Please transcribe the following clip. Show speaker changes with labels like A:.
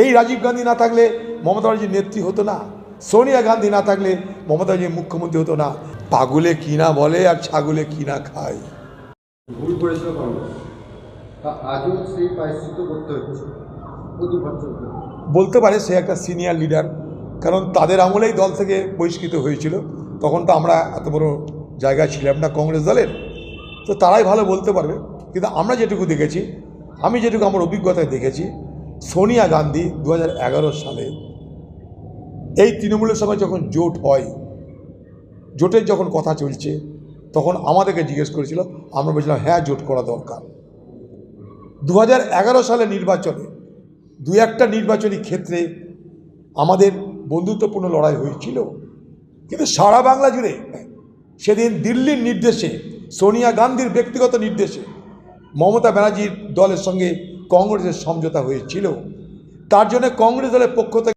A: এই রাজীব গান্ধী না থাকলে মমতা ব্যানার্জির নেত্রী হতো না সোনিয়া গান্ধী না থাকলে মমতা ব্যানার্জি মুখ্যমন্ত্রী হতো না। পাগলে কিনা বলে আর ছাগলে কিনা খায়?
B: ভুল করেছিল আজও সেই প্রায়শ্চিত্ত করতে হচ্ছে।
A: বলতে পারে সে একটা সিনিয়র লিডার কারণ তাদের আমলেই দল থেকে বহিষ্কৃত হয়েছিল। তখন তো আমরা এত বড় জায়গায় ছিলাম না কংগ্রেস দলের। তো তারাই ভালো বলতে পারবে। কিন্তু আমরা যেটুকু দেখেছি আমি যেটুকু আমার অভিজ্ঞতায় দেখেছি সোনিয়া গান্ধী দু হাজার এগারো সালে এই তৃণমূলের সঙ্গে যখন জোট হয়, জোটের যখন কথা চলছে, তখন আমাদেরকে জিজ্ঞেস করেছিল, আমরা বলছিলাম হ্যাঁ জোট করা দরকার। দু সালে নির্বাচনে দু একটা নির্বাচনী ক্ষেত্রে আমাদের বন্ধুত্বপূর্ণ লড়াই হয়েছিল। কিন্তু সারা বাংলা জুড়ে সেদিন দিল্লির নির্দেশে, সোনিয়া গান্ধীর ব্যক্তিগত নির্দেশে মমতা ব্যানার্জির দলের সঙ্গে কংগ্রেসের সমঝোতা হয়েছিল। তার জন্য কংগ্রেস দলের পক্ষ থেকে